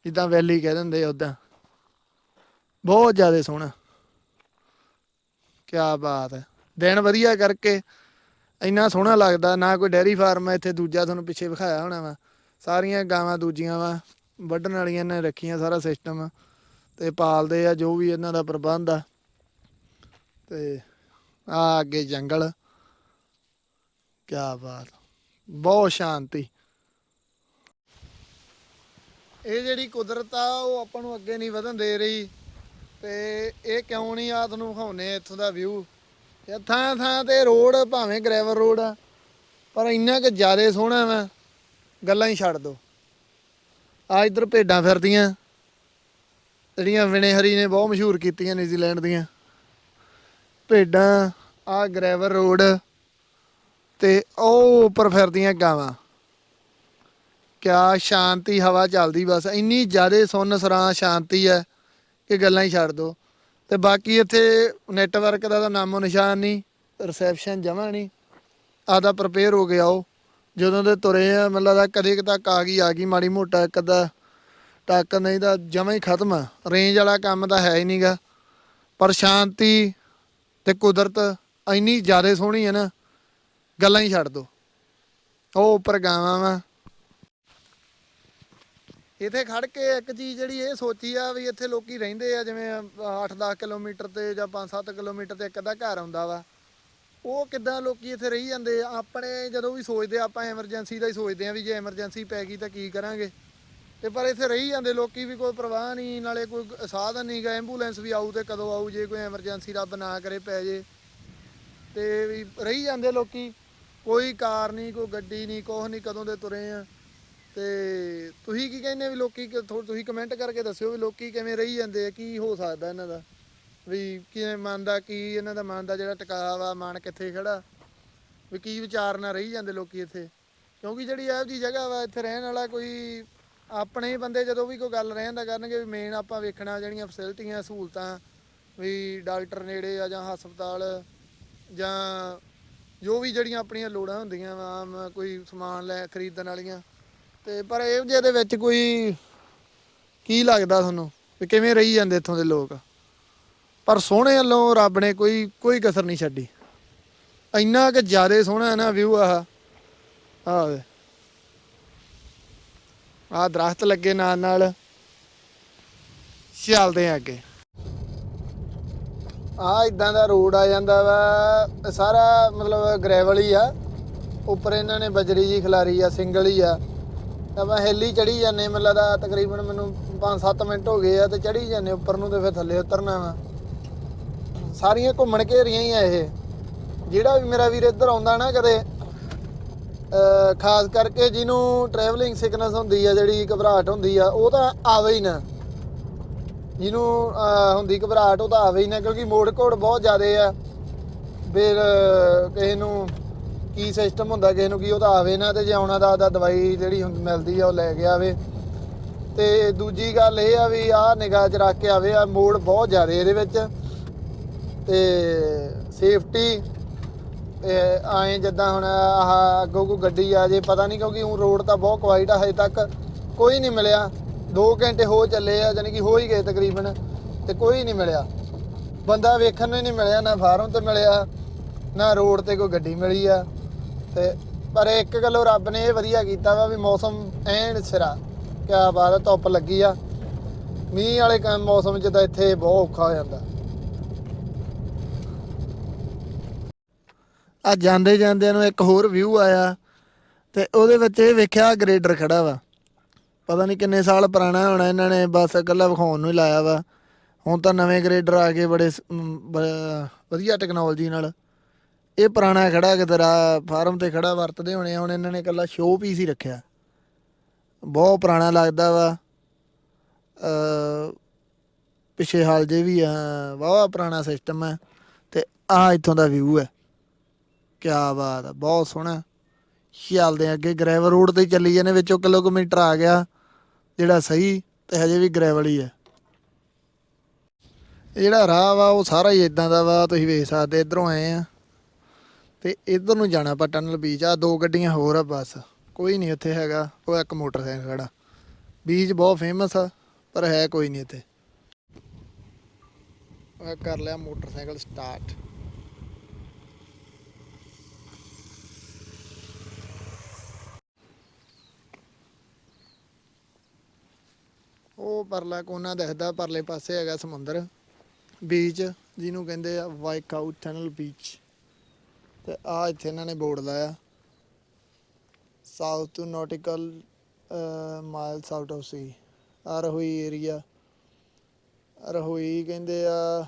ਜਿੱਦਾਂ ਵੈਲੀ ਕਹਿ ਦਿੰਦੇ ਆ ਉਦਾਂ ਬਹੁਤ ਜ਼ਿਆਦਾ ਸੋਹਣਾ। ਕੀ ਬਾਤ ਹੈ। ਦਿਨ ਵਧੀਆ ਕਰਕੇ ਇੰਨਾ ਸੋਹਣਾ ਲੱਗਦਾ, ਨਾ ਕੋਈ ਡੈਰੀ ਫਾਰਮ ਹੈ ਇੱਥੇ ਦੂਜਾ ਤੁਹਾਨੂੰ ਪਿੱਛੇ ਵਿਖਾਇਆ ਹੋਣਾ ਵਾ। ਸਾਰੀਆਂ ਗਾਵਾਂ ਦੂਜੀਆਂ ਵਾ, ਵੱਢਣ ਵਾਲੀਆਂ ਨੇ ਰੱਖੀਆਂ ਸਾਰਾ ਸਿਸਟਮ ਤੇ ਪਾਲਦੇ ਆ ਜੋ ਵੀ ਇਹਨਾਂ ਦਾ ਪ੍ਰਬੰਧ ਆ। ਤੇ ਆ ਅੱਗੇ ਜੰਗਲ। ਕੀ ਬਾਤ। ਬਹੁਤ ਸ਼ਾਂਤੀ। ਇਹ ਜਿਹੜੀ ਕੁਦਰਤ ਆ, ਉਹ ਆਪਾਂ ਨੂੰ ਅੱਗੇ ਨਹੀਂ ਵਧਣ ਦੇ ਰਹੀ। ਤੇ ਇਹ ਕਿਉਂ ਨਹੀਂ ਆ, ਤੁਹਾਨੂੰ ਵਿਖਾਉਨੇ ਇੱਥੋਂ ਦਾ ਵਿਊ ਇਹ ਥਾਂ ਥਾਂ ਤੇ ਰੋਡ ਭਾਵੇਂ ਗ੍ਰੈਵਲ ਰੋਡ ਆ, ਪਰ ਇੰਨਾ ਕਿ ਜ਼ਿਆਦਾ ਸੋਹਣਾ ਵਾ। ਗੱਲਾਂ ਹੀ ਛੱਡ ਦੋ। ਆ ਇਧਰ ਭੇਡਾਂ ਫਿਰਦੀਆਂ। ਜਿਹੜੀਆਂ ਵਿਨੇ ਹਰੀ ਨੇ ਬਹੁਤ ਮਸ਼ਹੂਰ ਕੀਤੀਆਂ ਨਿਊਜ਼ੀਲੈਂਡ ਦੀਆਂ। ਭੇਡਾਂ, ਆ ਗ੍ਰੈਵਲ ਰੋਡ ਤੇ ਉਹ ਉੱਪਰ ਫਿਰਦੀਆਂ ਗਾਵਾਂ। ਕਿਆ ਸ਼ਾਂਤੀ ਹਵਾ ਚੱਲਦੀ ਬਸ, ਇੰਨੀ ਜ਼ਿਆਦਾ ਸੁੰਨ ਸਰਾਂ ਸ਼ਾਂਤੀ ਹੈ ਕਿ ਗੱਲਾਂ ਹੀ ਛੱਡ ਦੋ। ਤੇ ਬਾਕੀ ਇੱਥੇ ਨੈਟਵਰਕ ਦਾ ਤਾਂ ਨਾਮੋ ਨਿਸ਼ਾਨ ਨਹੀਂ ਰਿਸੈਪਸ਼ਨ ਜਮਾ ਨਹੀਂ। ਆਦਾ ਪ੍ਰਪੇਅਰ ਹੋ ਗਿਆ ਉਹ ਜਦੋਂ ਦੇ ਤੁਰੇ ਆ, ਮੈਨੂੰ ਲੱਗਦਾ ਕਦੇ ਤੱਕ ਆ ਗਈ ਆ ਗਈ ਮਾੜੀ ਮੋਟਾ ਇੱਕ ਅੱਧਾ ਟੱਕ ਨਹੀਂ ਤਾਂ ਜਮਾ ਹੀ ਖਤਮ। ਆ ਰੇਂਜ ਵਾਲਾ ਕੰਮ ਤਾਂ ਹੈ ਹੀ ਨਹੀਂਗਾ ਪਰ ਸ਼ਾਂਤੀ ਤੇ ਕੁਦਰਤ ਇੰਨੀ ਜ਼ਿਆਦਾ ਸੋਹਣੀ ਹੈ ਨਾ, ਗੱਲਾਂ ਹੀ ਛੱਡ ਦੋ। ਉਹ ਉੱਪਰ ਗਾਵਾਂ ਵਾ। ਇੱਥੇ ਖੜ ਕੇ ਇੱਕ ਚੀਜ਼ ਜਿਹੜੀ ਇਹ ਸੋਚੀ ਆ ਵੀ ਇੱਥੇ ਲੋਕੀ ਰਹਿੰਦੇ ਆ, ਜਿਵੇਂ 8-10 ਕਿਲੋਮੀਟਰ ਤੇ ਜਾਂ 5-7 ਕਿਲੋਮੀਟਰ ਤੇ ਇੱਕ ਅੱਧਾ ਘਰ ਆਉਂਦਾ ਵਾ। ਉਹ ਕਿੱਦਾਂ ਲੋਕੀ ਇੱਥੇ ਰਹੀ ਜਾਂਦੇ ਆ? ਆਪਣੇ ਜਦੋਂ ਵੀ ਸੋਚਦੇ ਆਪਾਂ ਐਮਰਜੈਂਸੀ ਦਾ ਹੀ ਸੋਚਦੇ ਆ ਵੀ ਜੇ ਐਮਰਜੈਂਸੀ ਪੈ ਗਈ ਤਾਂ ਕੀ ਕਰਾਂਗੇ? ਤੇ ਪਰ ਇੱਥੇ ਰਹੀ ਜਾਂਦੇ ਲੋਕੀ ਵੀ ਕੋਈ ਪ੍ਰਵਾਹ ਨਹੀਂ, ਨਾਲੇ ਕੋਈ ਸਾਧਨ ਨਹੀਂ ਗਾ ਐਂਬੂਲੈਂਸ ਵੀ ਆਊ ਤੇ ਕਦੋਂ ਆਊ, ਜੇ ਕੋਈ ਐਮਰਜੈਂਸੀ ਰੱਬ ਨਾ ਕਰੇ ਪੈ ਜੇ। ਤੇ ਵੀ ਰਹੀ ਜਾਂਦੇ ਲੋਕੀ, ਕੋਈ ਕਾਰ ਨਹੀਂ, ਕੋਈ ਗੱਡੀ ਨਹੀਂ, ਕੁਛ ਨਹੀਂ, ਕਦੋਂ ਦੇ ਤੁਰੇ ਆ। ਤੇ ਤੁਸੀਂ ਕੀ ਕਹਿੰਦੇ ਵੀ ਲੋਕੀ ਕਿ- ਥੋ- ਤੁਸੀਂ ਕਮੈਂਟ ਕਰਕੇ ਦੱਸਿਓ ਵੀ ਲੋਕੀ ਕਿਵੇਂ ਰਹੀ ਜਾਂਦੇ ਆ, ਕੀ ਹੋ ਸਕਦਾ ਇਹਨਾਂ ਦਾ? ਵੀ ਕਿਵੇਂ ਮਨ ਦਾ ਕੀ ਇਹਨਾਂ ਦਾ ਮਨ ਦਾ ਜਿਹੜਾ ਟਿਕਾਅ ਵਾ ਮਨ ਕਿੱਥੇ ਖੜਾ? ਵੀ ਕੀ ਵਿਚਾਰ ਨਾਲ ਰਹੀ ਜਾਂਦੇ ਲੋਕੀ ਇੱਥੇ? ਕਿਉਂਕਿ ਜਿਹੜੀ ਇਹੋ ਜਿਹੀ ਜਗ੍ਹਾ ਵਾ, ਇੱਥੇ ਰਹਿਣ ਵਾਲਾ ਕੋਈ ਆਪਣੇ ਹੀ ਬੰਦੇ ਜਦੋਂ ਵੀ ਕੋਈ ਗੱਲ ਰਹਿਣ ਦਾ ਕਰਨਗੇ ਵੀ ਮੇਨ ਆਪਾਂ ਵੇਖਣਾ ਜਿਹੜੀਆਂ ਫੈਸਿਲਿਟੀਆਂ ਸਹੂਲਤਾਂ, ਵੀ ਡਾਕਟਰ ਨੇੜੇ ਆ ਜਾਂ ਹਸਪਤਾਲ, ਜਾਂ ਜੋ ਵੀ ਜਿਹੜੀਆਂ ਆਪਣੀਆਂ ਲੋੜਾਂ ਹੁੰਦੀਆਂ ਵਾ, ਆਮ ਕੋਈ ਸਮਾਨ ਲੈ ਖਰੀਦਣ ਵਾਲੀਆਂ ਤੇ ਪਰ ਇਹ ਜਿਹੇ ਦੇ ਵਿੱਚ ਕੋਈ ਕੀ ਲੱਗਦਾ ਤੁਹਾਨੂੰ? ਵੀ ਕਿਵੇਂ ਰਹੀ ਜਾਂਦੇ ਇੱਥੋਂ ਦੇ ਲੋਕ? ਪਰ ਸੋਹਣੇ ਵੱਲੋਂ ਰੱਬ ਨੇ ਕੋਈ ਕੋਈ ਕਸਰ ਨਹੀਂ ਛੱਡੀ। ਇੰਨਾ ਕਿ ਜ਼ਿਆਦਾ ਸੋਹਣਾ ਹੈ ਨਾ ਵਿਊ ਆਹ ਆਹ ਵੇ। ਦਰਖਤ ਲੱਗੇ ਨਾਲ ਨਾਲ। ਚੱਲਦੇ ਆ ਅੱਗੇ। ਆ ਇਦਾਂ ਦਾ ਰੋਡ ਆ ਜਾਂਦਾ ਵਾ। ਸਾਰਾ ਮਤਲਬ ਗ੍ਰੈਵਲ ਹੀ ਆ। ਉੱਪਰ ਇਹਨਾਂ ਨੇ ਬਜਰੀ ਜੀ ਖਿਲਾਰੀ ਆ, ਸਿੰਗਲ ਹੀ ਆ। ਆਪਾਂ ਹੇਲੀ ਚੜੀ ਜਾਂਦੇ ਮੈਨੂੰ ਲੱਗਦਾ ਤਕਰੀਬਨ ਮੈਨੂੰ 5-7 ਮਿੰਟ ਹੋ ਗਏ ਆ ਤੇ ਚੜੀ ਜਾਂਦੇ ਉੱਪਰ ਨੂੰ ਤੇ ਫਿਰ ਥੱਲੇ ਉਤਰਨਾ ਵਾ। ਸਾਰੀਆਂ ਘੁੰਮਣ ਘੇਰੀਆਂ ਹੀ ਆ ਇਹ। ਜਿਹੜਾ ਵੀ ਮੇਰਾ ਵੀਰ ਇੱਧਰ ਆਉਂਦਾ ਨਾ ਕਦੇ ਖਾਸ ਕਰਕੇ ਜਿਹਨੂੰ ਟਰੈਵਲਿੰਗ ਸਿਕਨੈਸ ਹੁੰਦੀ ਆ, ਜਿਹੜੀ ਘਬਰਾਹਟ ਹੁੰਦੀ ਆ, ਉਹ ਤਾਂ ਆਵੇ ਹੀ ਨਾ। ਜਿਹਨੂੰ ਹੁੰਦੀ ਘਬਰਾਹਟ, ਉਹ ਤਾਂ ਆਵੇ ਹੀ ਨਾ, ਕਿਉਂਕਿ ਮੋੜ ਘੋੜ ਬਹੁਤ ਜ਼ਿਆਦੇ ਆ। ਫਿਰ ਕਿਸੇ ਨੂੰ ਕੀ ਸਿਸਟਮ ਹੁੰਦਾ ਕਿਸੇ ਨੂੰ, ਕੀ ਉਹ ਤਾਂ ਆਵੇ ਨਾ ਤੇ ਜੇ ਆਉਣਾ ਦਾ ਦਾ ਦਵਾਈ ਜਿਹੜੀ ਹੁੰਦੀ ਮਿਲਦੀ ਆ ਉਹ ਲੈ ਕੇ ਆਵੇ। ਤੇ ਦੂਜੀ ਗੱਲ ਇਹ ਆ ਵੀ ਆਹ ਨਿਗਾਹ 'ਚ ਰੱਖ ਕੇ ਆਵੇ ਆ ਮੋੜ ਬਹੁਤ ਜ਼ਿਆਦਾ ਇਹਦੇ ਵਿੱਚ। ਤੇ ਸੇਫਟੀ ਆਏ ਜਿੱਦਾਂ ਹੁਣ ਆਹ ਅੱਗੋਂ ਕੋਈ ਗੱਡੀ ਆ ਜੇ, ਪਤਾ ਨਹੀਂ ਕਿਉਂਕਿ ਉਹ ਰੋਡ ਤਾਂ ਬਹੁਤ ਕੁਆਈਟ ਆ ਹਜੇ ਤੱਕ, ਕੋਈ ਨਹੀਂ ਮਿਲਿਆ। 2 ਘੰਟੇ ਹੋ ਚੱਲੇ ਆ ਯਾਨੀ ਕਿ ਹੋ ਹੀ ਗਏ ਤਕਰੀਬਨ, ਤੇ ਕੋਈ ਨਹੀਂ ਮਿਲਿਆ। ਬੰਦਾ ਵੇਖਣ ਨੂੰ ਹੀ ਨਹੀਂ ਮਿਲਿਆ, ਨਾ ਫਾਰਮ ਤੇ ਮਿਲਿਆ, ਨਾ ਰੋਡ ਤੇ ਕੋਈ ਗੱਡੀ ਮਿਲੀ ਆ। ਤੇ ਪਰ ਇੱਕ ਗੱਲੋਂ ਰੱਬ ਨੇ ਇਹ ਵਧੀਆ ਕੀਤਾ ਵਾ ਵੀ ਮੌਸਮ ਐਨ ਸਿਰਾ ਕਿਆ ਬਾਤ ਆ ਧੁੱਪ ਲੱਗੀ ਆ। ਮੀਂਹ ਵਾਲੇ ਕ ਮੌਸਮ 'ਚ ਤਾਂ ਇੱਥੇ ਬਹੁਤ ਔਖਾ ਹੋ ਜਾਂਦਾ। ਆ ਜਾਂਦੇ ਜਾਂਦਿਆਂ ਨੂੰ ਇੱਕ ਹੋਰ ਵਿਊ ਆਇਆ ਤੇ ਉਹਦੇ ਵਿੱਚ ਇਹ ਵੇਖਿਆ ਗ੍ਰੇਡਰ ਖੜਾ ਵਾ। ਪਤਾ ਨਹੀਂ ਕਿੰਨੇ ਸਾਲ ਪੁਰਾਣਾ ਹੋਣਾ ਇਹਨਾਂ ਨੇ ਬਸ ਇਕੱਲਾ ਵਿਖਾਉਣ ਨੂੰ ਹੀ ਲਾਇਆ ਵਾ। ਹੁਣ ਤਾਂ ਨਵੇਂ ਗ੍ਰੇਡਰ ਆ ਗਏ ਬੜੇ ਸ- ਮ, ਬ- ਵਧੀਆ ਟੈਕਨੋਲੋਜੀ ਨਾਲ ਇਹ ਪੁਰਾਣਾ ਖੜਾ ਕਿਤਰਾ ਫਾਰਮ ਤੇ ਖੜਾ ਵਰਤਦੇ ਹੋਣੇ ਆ, ਹੁਣ ਇਹਨਾਂ ਨੇ ਇਕੱਲਾ ਸ਼ੋਅ ਪੀਸ ਹੀ ਰੱਖਿਆ। ਬਹੁਤ ਪੁਰਾਣਾ ਲੱਗਦਾ ਵਾ। ਅ ਪਿਛੇ ਹਾਲ ਜੇ ਵੀ ਆ ਵਾਵਾ ਪੁਰਾਣਾ ਸਿਸਟਮ ਹੈ ਤੇ ਆ ਇੱਥੋਂ ਦਾ ਵਿਊ ਹੈ। ਕਿਆ ਬਾਤ ਆ ਬਹੁਤ ਸੋਹਣਾ। ਚੱਲਦੇ ਆ ਅੱਗੇ ਗ੍ਰੈਵਲ ਰੋਡ ਤੇ ਚੱਲੀ ਜਾਂਦੇ ਵਿੱਚੋਂ ਕਿਲੋਮੀਟਰ ਆ ਗਿਆ ਜਿਹੜਾ ਸਹੀ ਤੇ ਹਜੇ ਵੀ ਗ੍ਰੈਵਲ ਹੀ ਹੈ। ਇਹ ਜਿਹੜਾ ਰਾਹ ਵਾ ਉਹ ਸਾਰਾ ਹੀ ਇਦਾਂ ਦਾ ਵਾ ਤੁਸੀਂ ਵੇਖ ਸਕਦੇ ਇਧਰੋਂ ਆਏ ਆ। ਤੇ ਇਧਰ ਨੂੰ ਜਾਣਾ ਆਪਾਂ ਟਨਲ ਬੀਚ ਆ ਦੋ ਗੱਡੀਆਂ ਹੋਰ ਆ ਬਸ। ਕੋਈ ਨਹੀਂ ਉੱਥੇ ਹੈਗਾ, ਉਹ ਇੱਕ ਮੋਟਰਸਾਈਕਲ ਖੜਾ। ਬੀਚ ਬਹੁਤ ਫੇਮਸ ਆ, ਪਰ ਹੈ ਕੋਈ ਨਹੀਂ ਇੱਥੇ। ਕਰ ਲਿਆ ਮੋਟਰਸਾਈਕਲ ਸਟਾਰਟ ਉਹ ਪਰਲਾ ਕੋਨਾ ਦਿਖਦਾ, ਪਰਲੇ ਪਾਸੇ ਹੈਗਾ ਸਮੁੰਦਰ। ਬੀਚ ਜਿਹਨੂੰ ਕਹਿੰਦੇ ਆ ਵਾਈਕ ਆਊਟ ਟਨਲ ਬੀਚ ਤੇ ਆ ਇੱਥੇ ਇਹਨਾਂ ਨੇ ਬੋਰਡ ਲਾਇਆ। South two nautical mile out of sea ਆ ਰਹੋਈ ਏਰੀਆ ਰਹੋਈ ਕਹਿੰਦੇ ਆ,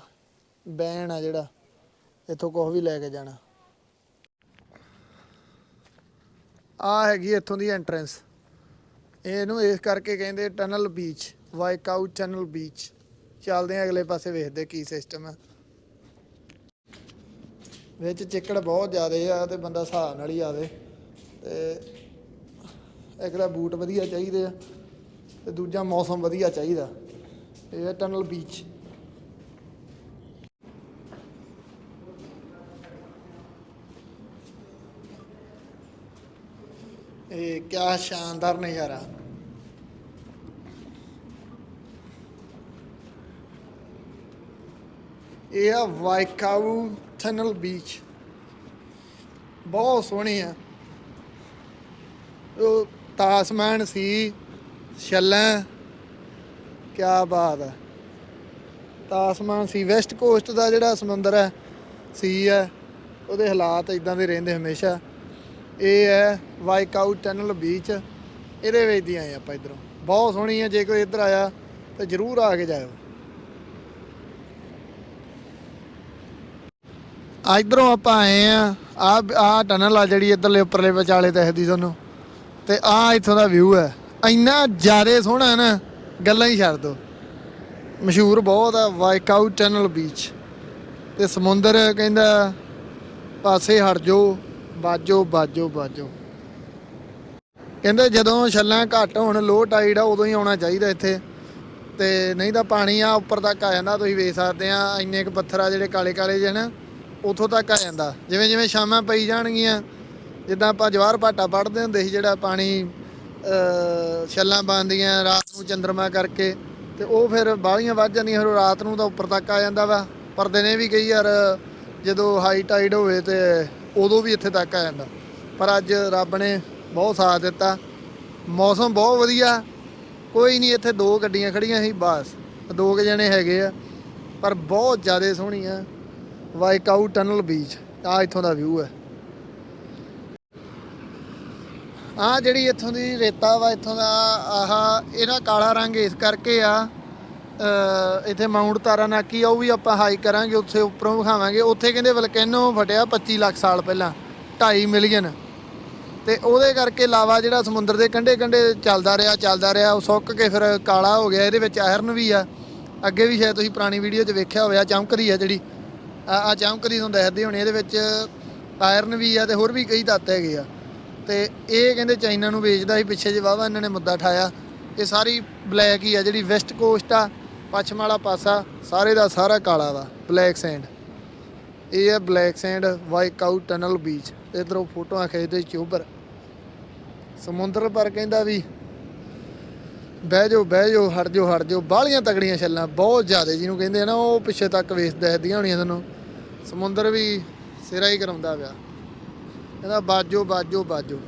ਬੈਣ ਆ ਜਿਹੜਾ। ਇੱਥੋਂ ਕੁਛ ਵੀ ਲੈ ਕੇ ਜਾਣਾ। ਆ ਹੈਗੀ ਇੱਥੋਂ ਦੀ ਐਂਟਰੈਂਸ ਇਹਨੂੰ ਇਸ ਕਰਕੇ ਕਹਿੰਦੇ tunnel beach walk out tunnel beach ਚੱਲਦੇ ਆ ਅਗਲੇ ਪਾਸੇ ਵੇਖਦੇ ਕੀ ਸਿਸਟਮ ਹੈ ਵਿੱਚ ਚਿੱਕੜ ਬਹੁਤ ਜ਼ਿਆਦੇ ਆ ਤੇ ਬੰਦਾ ਹਿਸਾਬ ਨਾਲ ਹੀ ਆਵੇ ਤੇ ਇੱਕ ਤਾਂ ਬੂਟ ਵਧੀਆ ਚਾਹੀਦੇ ਆ ਤੇ ਦੂਜਾ ਮੌਸਮ ਵਧੀਆ ਚਾਹੀਦਾ। ਇਹ ਹੈ ਟਨਲ ਬੀਚ ਇਹ ਕਿਆ ਸ਼ਾਨਦਾਰ ਨਜ਼ਾਰਾ। ਇਹ ਆ ਵਾਈਕਾਊ ਥਨਲ ਬੀਚ। ਬਹੁਤ ਸੋਹਣੀ ਆ। ਉਹ ਤਾਸਮਾਨ ਸੀ, ਛੱਲਾਂ, ਕਿਆ ਬਾਤ ਹੈ ਤਾਸਮਾਨ ਸੀ, ਵੈਸਟ ਕੋਸਟ ਦਾ ਜਿਹੜਾ ਸਮੁੰਦਰ ਹੈ ਸੀ ਹੈ ਉਹਦੇ ਹਾਲਾਤ ਇਦਾਂ ਦੇ ਰਹਿੰਦੇ ਹਮੇਸ਼ਾ। ਇਹ ਹੈ ਵਾਈਕਾਊ ਟਨਲ ਬੀਚ। ਇਹਦੇ ਵਿੱਚ ਦੀ ਆਏ ਆਪਾਂ ਇਧਰੋਂ। ਬਹੁਤ ਸੋਹਣੀ ਹੈ ਜੇ ਕੋਈ ਇੱਧਰ ਆਇਆ ਤਾਂ ਜਰੂਰ ਆ ਕੇ ਜਾਇਓ। ਇਧਰੋਂ ਆਪਾਂ ਆਏ ਆ ਆ ਆ ਟਨਲ ਆ ਜਿਹੜੀ ਇੱਧਰਲੇ ਉੱਪਰਲੇ ਵਿਚਾਲੇ ਦਿਖਦੀ ਤੁਹਾਨੂੰ, ਤੇ ਆ ਇੱਥੋਂ ਦਾ ਵਿਊ ਹੈ। ਇੰਨਾ ਜ਼ਿਆਦਾ ਸੋਹਣਾ ਹੈ ਨਾ, ਗੱਲਾਂ ਹੀ ਛੱਡ ਦੋ। ਮਸ਼ਹੂਰ ਬਹੁਤ ਆ ਵਾਈਕਾਊਟ ਟਨਲ ਬੀਚ ਤੇ ਸਮੁੰਦਰ ਕਹਿੰਦਾ, ਪਾਸੇ ਹਟ ਜਾਓ, ਬਾਜੋ ਬਾਜੋ ਬਾਜੋ। ਕਹਿੰਦੇ, ਜਦੋਂ ਛੱਲਾਂ ਘੱਟ ਹੋਣ ਲੋ ਟਾਈਡ ਆ, ਉਦੋਂ ਹੀ ਆਉਣਾ ਚਾਹੀਦਾ ਇੱਥੇ। ਤੇ ਨਹੀਂ ਤਾਂ ਪਾਣੀ ਆ, ਉੱਪਰ ਤੱਕ ਆ ਜਾਂਦਾ, ਤੁਸੀਂ ਵੇਖ ਸਕਦੇ ਆ, ਇੰਨੇ ਕੁ ਪੱਥਰ ਆ ਜਿਹੜੇ ਕਾਲੇ ਕਾਲੇ ਜਿਹੇ ਨਾ ਉਥੋਂ ਤੱਕ ਆ ਜਾਂਦਾ। ਜਿਵੇਂ ਜਿਵੇਂ ਸ਼ਾਮਾਂ ਪਈ ਜਾਣਗੀਆਂ, ਜਿੱਦਾਂ ਆਪਾਂ ਜਵਾਰ ਭਾਟਾ ਪੜਦੇ ਹੁੰਦੇ ਸੀ, ਜਿਹੜਾ ਪਾਣੀ ਛੱਲਾਂ ਬੰਦੀਆਂ ਰਾਤ ਨੂੰ ਚੰਦਰਮਾ ਕਰਕੇ, ਤੇ ਉਹ ਫਿਰ ਬਾਹਲੀਆਂ ਵੱਧ ਜਾਂਦੀਆਂ, ਫਿਰ ਉਹ ਰਾਤ ਨੂੰ ਤਾਂ ਉੱਪਰ ਤੱਕ ਆ ਜਾਂਦਾ ਵਾ। ਪਰ ਦਿਨੇ ਵੀ ਕਈ ਯਾਰ ਜਦੋਂ ਹਾਈ ਟਾਈਡ ਹੋਵੇ ਤੇ ਉਦੋਂ ਵੀ ਇੱਥੇ ਤੱਕ ਆ ਜਾਂਦਾ। ਪਰ ਅੱਜ ਰੱਬ ਨੇ ਬਹੁਤ ਸਾਥ ਦਿੱਤਾ। ਮੌਸਮ ਬਹੁਤ ਵਧੀਆ। ਕੋਈ ਨਹੀਂ, ਇੱਥੇ ਦੋ ਗੱਡੀਆਂ ਖੜੀਆਂ ਸੀ, ਬਸ। ਦੋ ਕੁ ਜਣੇ ਹੈਗੇ ਆ। ਪਰ ਬਹੁਤ ਜ਼ਿਆਦਾ ਸੋਹਣੀ ਵਾਈਕਾਊ ਟਨਲ ਬੀਚ ਆ ਇੱਥੋਂ ਦਾ ਵਿਊ ਹੈ। ਆ ਜਿਹੜੀ ਇੱਥੋਂ ਦੀ ਰੇਤਾ ਵਾ, ਇੱਥੋਂ ਦਾ ਆਹ, ਇਹਦਾ ਕਾਲਾ ਰੰਗ ਇਸ ਕਰਕੇ ਆ ਇੱਥੇ ਮਾਊਂਟ ਤਾਰਾਨਾਕੀ ਆ, ਉਹ ਵੀ ਆਪਾਂ ਹਾਈਕ ਕਰਾਂਗੇ, ਉੱਥੇ ਉੱਪਰੋਂ ਵਿਖਾਵਾਂਗੇ। ਉੱਥੇ ਕਹਿੰਦੇ ਵਲਕੈਨੋ ਫਟਿਆ 25 ਲੱਖ ਸਾਲ ਪਹਿਲਾਂ 2.5 ਮਿਲੀਅਨ ਤੇ ਉਹਦੇ ਕਰਕੇ ਲਾਵਾ ਜਿਹੜਾ ਸਮੁੰਦਰ ਦੇ ਕੰਢੇ ਕੰਢੇ ਚੱਲਦਾ ਰਿਹਾ ਚੱਲਦਾ ਰਿਹਾ। ਉਹ ਸੁੱਕ ਕੇ ਫਿਰ ਕਾਲਾ ਹੋ ਗਿਆ, ਇਹਦੇ ਵਿੱਚ ਆਇਰਨ ਵੀ ਆ। ਅੱਗੇ ਵੀ ਸ਼ਾਇਦ ਤੁਸੀਂ ਪੁਰਾਣੀ ਵੀਡੀਓ 'ਚ ਵੇਖਿਆ ਹੋਇਆ, ਚਮਕਦੀ ਆ ਜਿਹੜੀ। ਆ ਆ ਚਮਕਦੀ ਤੁਹਾਨੂੰ ਦੱਸਦੀ ਹੋਣੀ, ਇਹਦੇ ਵਿੱਚ ਆਇਰਨ ਵੀ ਆ ਤੇ ਹੋਰ ਵੀ ਕਈ ਤੱਤ ਹੈਗੇ ਆ। ਤੇ ਇਹ ਕਹਿੰਦੇ ਚਾਈਨਾ ਨੂੰ ਵੇਚਦਾ ਸੀ, ਪਿੱਛੇ ਜੇ ਵਾਵਾ ਇਹਨਾਂ ਨੇ ਮੁੱਦਾ ਠਾਇਆ। ਇਹ ਸਾਰੀ ਬਲੈਕ ਹੀ ਆ, ਜਿਹੜੀ ਵੈਸਟ ਕੋਸਟ ਆ, ਪੱਛਮ ਵਾਲਾ ਪਾਸਾ, ਸਾਰੇ ਦਾ ਸਾਰਾ ਕਾਲਾ ਵਾ ਬਲੈਕ ਸੈਂਡ ਇਹ ਹੈ black sand walk tunnel beach ਇਧਰੋਂ ਫੋਟੋਆਂ ਖਿੱਚਦੇ ਚੋਬਰ। ਸਮੁੰਦਰ ਪਰ ਕਹਿੰਦਾ ਵੀ, ਬਹਿ ਜਾਓ ਬਹਿ ਜਾਓ, ਹਟ ਜਾਓ ਹਟ ਜਾਓ, ਬਾਹਲੀਆਂ ਤਗੜੀਆਂ ਛੱਲਾਂ, ਬਹੁਤ ਜ਼ਿਆਦਾ। ਜਿਹਨੂੰ ਕਹਿੰਦੇ ਆ ਨਾ, ਉਹ ਪਿੱਛੇ ਤੱਕ ਵੇਖ ਦੱਸਦੀਆਂ ਹੋਣੀਆਂ ਤੁਹਾਨੂੰ। ਸਮੁੰਦਰ ਵੀ ਸਿਰਾ ਹੀ ਕਰਾਉਂਦਾ ਪਿਆ। ਕਹਿੰਦਾ, ਬਾਜੋ ਬਾਜੋ ਬਾਜੋ।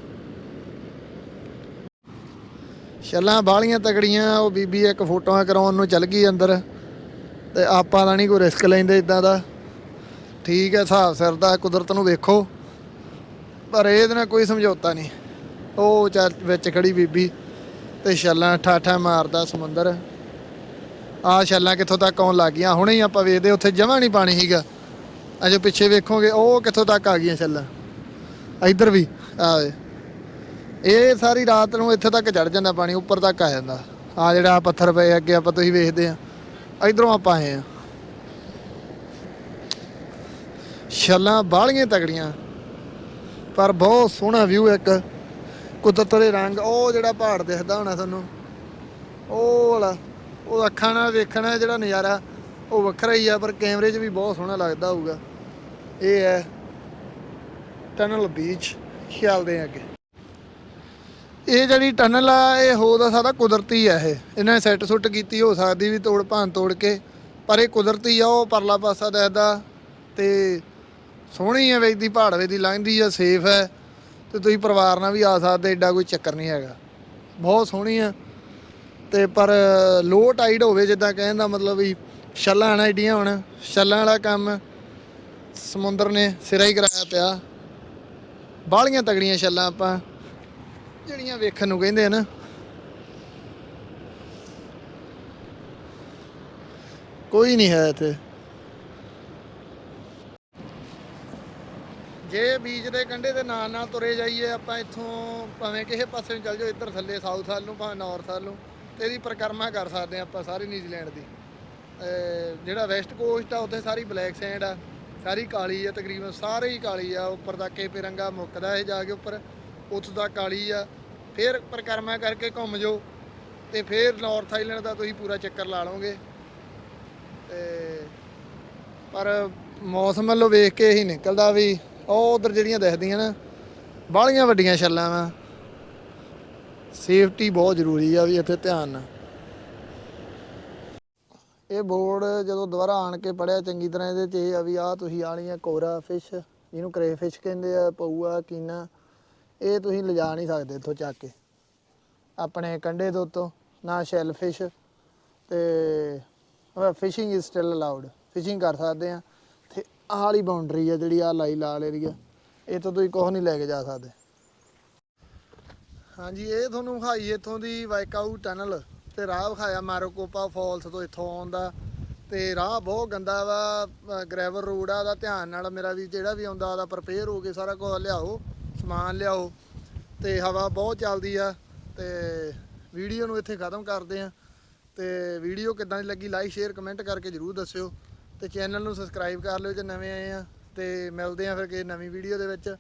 ਛੱਲਾਂ ਬਾਹਲੀਆਂ ਤਗੜੀਆਂ ਉਹ ਬੀਬੀ ਇੱਕ ਫੋਟੋਆਂ ਕਰਾਉਣ ਨੂੰ ਚੱਲ ਗਈ ਅੰਦਰ। ਤੇ ਆਪਾਂ ਤਾਂ ਨਹੀਂ ਕੋਈ ਰਿਸਕ ਲੈਂਦੇ ਇਦਾਂ ਦਾ। ਠੀਕ ਹੈ, ਹਿਸਾਬ ਸਿਰ ਦਾ, ਕੁਦਰਤ ਨੂੰ ਵੇਖੋ। ਪਰ ਇਹਦੇ ਨਾਲ ਕੋਈ ਸਮਝੌਤਾ ਨਹੀਂ। ਉਹ ਚੱਲ ਵਿੱਚ ਖੜੀ ਬੀਬੀ ਤੇ ਛੱਲਾਂ ਠਾਠਾ ਮਾਰਦਾ ਸਮੁੰਦਰ। ਆ ਛੱਲਾਂ ਕਿੱਥੋਂ ਤੱਕ ਆਉਣ ਲੱਗ ਗਈਆਂ? ਹੁਣੇ ਹੀ ਆਪਾਂ ਵੇਖਦੇ, ਉੱਥੇ ਜਮਾ ਨਹੀਂ ਪਾਣੀ ਸੀਗਾ। ਅਜੇ ਪਿੱਛੇ ਵੇਖੋਗੇ, ਉਹ ਕਿੱਥੋਂ ਤੱਕ ਆ ਗਈਆਂ ਛੱਲਾਂ। ਇੱਧਰ ਵੀ ਆਵੇ ਇਹ ਸਾਰੀ ਰਾਤ ਨੂੰ ਇੱਥੇ ਤੱਕ ਚੜ ਜਾਂਦਾ ਪਾਣੀ, ਉੱਪਰ ਤੱਕ ਆ ਜਾਂਦਾ। ਆ ਜਿਹੜਾ ਪੱਥਰ ਪਏ ਅੱਗੇ ਆਪਾਂ ਤੁਸੀਂ ਵੇਖਦੇ ਆ। ਇਧਰੋਂ ਆਪਾਂ ਆਏ ਆ। ਛੱਲਾਂ ਬਾਹਲੀਆਂ ਤਗੜੀਆਂ ਪਰ ਬਹੁਤ ਸੋਹਣਾ ਵਿਊ ਇੱਕ। ਕੁਦਰਤ ਦੇ ਰੰਗ, ਉਹ ਜਿਹੜਾ ਪਹਾੜ ਦਿਖਦਾ ਹੋਣਾ ਤੁਹਾਨੂੰ। ਉਹ ਵਾਲਾ, ਉਹ ਅੱਖਾਂ ਨਾਲ ਵੇਖਣਾ ਜਿਹੜਾ ਨਜ਼ਾਰਾ, ਉਹ ਵੱਖਰਾ ਹੀ ਆ, ਪਰ ਕੈਮਰੇ 'ਚ ਵੀ ਬਹੁਤ ਸੋਹਣਾ ਲੱਗਦਾ ਹੋਊਗਾ। ਇਹ ਹੈ ਟਨਲ ਬੀਚ ਖਿਆਲਦੇ ਆ ਅੱਗੇ। ਇਹ ਜਿਹੜੀ ਟਨਲ ਆ, ਇਹ ਹੋ ਦਾ ਸਾਰਾ ਕੁਦਰਤੀ ਆ ਇਹ। ਇਹਨਾਂ ਨੇ ਸੈੱਟ ਸੁੱਟ ਕੀਤੀ, ਹੋ ਸਕਦੀ ਵੀ ਤੋੜ ਭਾਂ ਤੋੜ ਕੇ, ਪਰ ਇਹ ਕੁਦਰਤੀ ਆ, ਉਹ ਪਰਲਾ ਪਾਸਾ ਦੱਸਦਾ ਤੇ ਸੋਹਣੀ ਹੈ ਵੇਚਦੀ ਪਹਾੜ ਵੇ ਦੀ ਲੰਘਦੀ ਆ ਸੇਫ ਹੈ ਤੇ ਤੁਸੀਂ ਪਰਿਵਾਰ ਨਾਲ ਵੀ ਆ ਸਕਦੇ ਐਡਾ ਕੋਈ ਚੱਕਰ ਨਹੀਂ ਹੈਗਾ। ਬਹੁਤ ਸੋਹਣੀ ਆ। ਤੇ ਪਰ ਲੋ ਟਾਈਡ ਹੋਵੇ, ਜਿੱਦਾਂ ਕਹਿਣ ਦਾ ਮਤਲਬ ਵੀ, ਛੱਲਾਂ ਨਾ ਏਡੀਆਂ ਹੁਣ, ਛੱਲਾਂ ਵਾਲਾ ਕੰਮ। ਸਮੁੰਦਰ ਨੇ ਸਿਰਾ ਹੀ ਕਰਾਇਆ ਪਿਆ। ਬਾਹਲੀਆਂ ਤਗੜੀਆਂ ਛੱਲਾਂ ਆਪਾਂ, ਜਿਹੜੀਆਂ ਵੇਖਣ ਨੂੰ ਕਹਿੰਦੇ ਆ ਕੋਈ ਨਹੀਂ ਹੈ ਇੱਥੇ। ਜੇ ਬੀਚ ਦੇ ਕੰਢੇ ਦੇ ਨਾਲ ਨਾਲ ਤੁਰੇ ਜਾਈਏ, ਆਪਾਂ ਇੱਥੋਂ ਭਾਵੇਂ ਕਿਸੇ ਪਾਸੇ ਨੂੰ ਚੱਲ ਜਾਓ, ਇੱਧਰ ਥੱਲੇ, ਸਾਊਥ ਵੱਲ ਨੂੰ, ਭਾਵੇਂ ਨਾਰਥ ਵੱਲ ਨੂੰ, ਤੇ ਇਹਦੀ ਪਰਿਕਰਮਾ ਕਰ ਸਕਦੇ ਆ ਆਪਾਂ ਸਾਰੀ ਨਿਊਜ਼ੀਲੈਂਡ ਦੀ। ਜਿਹੜਾ ਵੈਸਟ ਕੋਸਟ ਆ, ਉੱਥੇ ਸਾਰੀ ਬਲੈਕ ਸੈਂਡ ਆ। ਸਾਰੀ ਕਾਲੀ ਆ, ਤਕਰੀਬਨ ਸਾਰੇ ਹੀ ਕਾਲੀ ਆ। ਉੱਪਰ ਤੱਕ ਇਹ ਪਿਰੰਗਾ ਮੁੱਕਦਾ ਇਹ ਜਾ ਕੇ ਉੱਪਰ, ਉੱਥੋਂ ਦਾ ਕਾਲੀ ਆ। ਫਿਰ ਪਰਿਕਰਮਾ ਕਰਕੇ ਘੁੰਮ ਜਾਓ ਤੇ ਫਿਰ ਨਾਰਥ ਆਈਲੈਂਡ ਦਾ ਤੁਸੀਂ ਪੂਰਾ ਚੱਕਰ ਲਾ ਲਓਗੇ। ਤੇ ਪਰ ਮੌਸਮ ਵੱਲੋਂ ਵੇਖ ਕੇ ਹੀ ਨਿਕਲਦਾ ਵੀ ਉਹ ਉਧਰ ਜਿਹੜੀਆਂ ਦਿਖਦੀਆਂ ਨਾ, ਬਾਹਲੀਆਂ ਵੱਡੀਆਂ ਛੱਲਾਂ ਵਾ। ਸੇਫਟੀ ਬਹੁਤ ਜ਼ਰੂਰੀ ਆ ਵੀ ਇੱਥੇ ਧਿਆਨ ਨਾਲ। ਇਹ ਬੋਰਡ ਜਦੋਂ ਦੁਬਾਰਾ ਆਣ ਕੇ ਪੜਿਆ ਚੰਗੀ ਤਰ੍ਹਾਂ ਇਹਦੇ 'ਚ ਇਹ ਆ ਵੀ ਆ ਤੁਸੀਂ ਆਣੀਆਂ ਕੋਰਾ ਫਿਸ਼, ਜਿਹਨੂੰ ਕਰੇ ਫਿਸ਼ ਕਹਿੰਦੇ ਆ, ਪਊਆ, ਕੀਨਾ, ਇਹ ਤੁਸੀਂ ਲਿਜਾ ਨਹੀਂ ਸਕਦੇ ਇੱਥੋਂ ਚੱਕ ਕੇ। ਆਪਣੇ ਕੰਡੇ ਦੇ ਉੱਤੋਂ, ਨਾ ਸ਼ੈਲ ਫਿਸ਼ ਤੇ fishing is still allowed fishing ਕਰ ਸਕਦੇ ਆ। ਤੇ ਆਹ ਵਾਲੀ ਬਾਉਂਡਰੀ ਆ ਜਿਹੜੀ ਆ ਲਾਈ ਲਾਲ ਏਰੀਆ ਇਹ ਤੋਂ ਤੁਸੀਂ ਕੁਝ ਨਹੀਂ ਲੈ ਕੇ ਜਾ ਸਕਦੇ। ਹਾਂਜੀ, ਇਹ ਤੁਹਾਨੂੰ ਹਾਈ ਇੱਥੋਂ ਦੀ ਵਾਈਕਾਊ ਟਨਲ। ਤੇ ਰਾਹ ਵਿਖਾਇਆ ਮਾਰੋਕੋਪਾ ਫਾਲਸ ਤੋਂ ਇੱਥੋਂ ਆਉਂਦਾ ਤੇ ਰਾਹ ਬਹੁਤ ਗੰਦਾ ਵਾ ਗ੍ਰੈਵਲ ਰੋਡ ਆ ਦਾ ਧਿਆਨ ਨਾਲ ਮੇਰਾ ਵੀ ਜਿਹੜਾ ਵੀ ਆਉਂਦਾ, ਉਹਦਾ ਪ੍ਰਪੇਅਰ ਹੋ ਕੇ ਸਾਰਾ ਕੁਝ ਲਿਆਓ, ਸਮਾਨ ਲਿਆਓ। ਤੇ ਹਵਾ ਬਹੁਤ ਚੱਲਦੀ ਆ, ਤੇ ਵੀਡੀਓ ਨੂੰ ਇੱਥੇ ਖਤਮ ਕਰਦੇ ਆ। ਤੇ ਵੀਡੀਓ ਕਿੱਦਾਂ ਦੀ ਲੱਗੀ ਲਾਈਕ ਸ਼ੇਅਰ ਕਮੈਂਟ ਕਰਕੇ ਜਰੂਰ ਦੱਸਿਓ। ਤੇ ਚੈਨਲ ਨੂੰ ਸਬਸਕ੍ਰਾਈਬ ਕਰ ਲਿਓ ਜੇ ਨਵੇਂ ਆਏ ਆ। ਤੇ ਮਿਲਦੇ ਆ ਫਿਰ ਕਿਸੇ ਨਵੀਂ ਵੀਡੀਓ ਦੇ ਵਿੱਚ।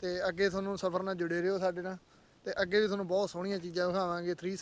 ਤੇ ਅੱਗੇ ਤੁਹਾਨੂੰ ਸਫ਼ਰ ਨਾਲ ਜੁੜੇ ਰਹੋ ਸਾਡੇ ਨਾਲ। ਤੇ ਅੱਗੇ ਵੀ ਤੁਹਾਨੂੰ ਬਹੁਤ ਸੋਹਣੀਆਂ ਚੀਜ਼ਾਂ ਵਿਖਾਵਾਂਗੇ 3